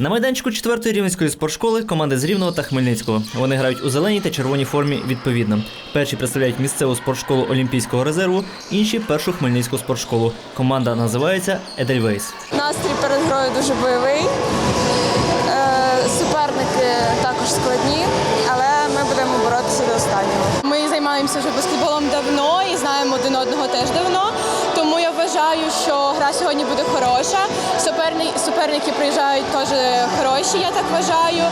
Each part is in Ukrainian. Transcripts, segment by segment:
На майданчику четвертої рівненської спортшколи команди з Рівного та Хмельницького. Вони грають у зеленій та червоній формі відповідно. Перші представляють місцеву спортшколу Олімпійського резерву, інші першу хмельницьку спортшколу. Команда називається Едельвейс. Настрій перед грою дуже бойовий. Е, Суперники також складні, але ми будемо боротися до останнього. Ми займаємося вже баскетболом давно і знаємо один одного теж давно. Тому гра сьогодні буде хороша. Суперни- суперники приїжджають теж хороші, я так вважаю.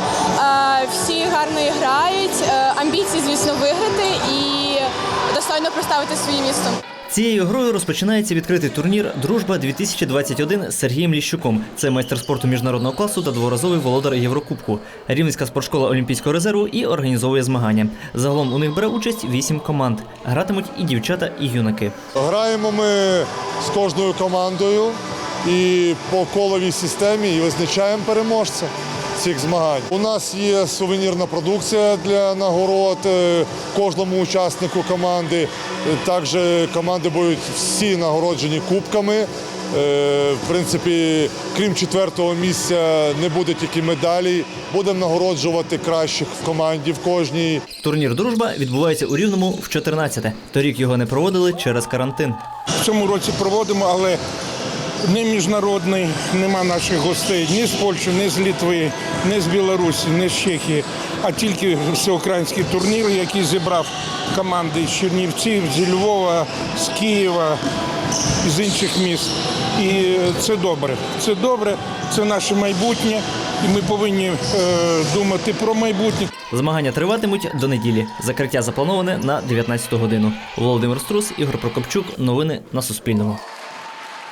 Всі гарно грають. Е, Амбіції, звісно, виграти і достойно представити своє місто. Цією грою розпочинається відкритий турнір Дружба 2021 з Сергієм Ліщуком. Це майстер спорту міжнародного класу та дворазовий володар Єврокубку. Рівненська спортшкола Олімпійського резерву і організовує змагання. Загалом у них бере участь вісім команд. Гратимуть і дівчата, і юнаки. Граємо ми з кожною командою і по коловій системі і визначаємо переможця цих змагань. У нас є сувенірна продукція для нагород е, кожному учаснику команди. Е, Також команди будуть всі нагороджені кубками. Е, В принципі, крім четвертого місця, не буде тільки медалі. Будемо нагороджувати кращих в команді в кожній. Турнір Дружба відбувається у Рівному в 14-те. Торік його не проводили через карантин. В цьому році проводимо, але не міжнародний, нема наших гостей ні з Польщі, ні з Літви, ні з Білорусі, ні з Чехії, а тільки всеукраїнський турнір, який зібрав команди з Чернівців, зі Львова, з Києва, з інших міст. І це добре. Це добре, це наше майбутнє, і ми повинні е, думати про майбутнє. Змагання триватимуть до неділі. Закриття заплановане на 19 годину. Володимир Струс, Ігор Прокопчук. Новини на Суспільному.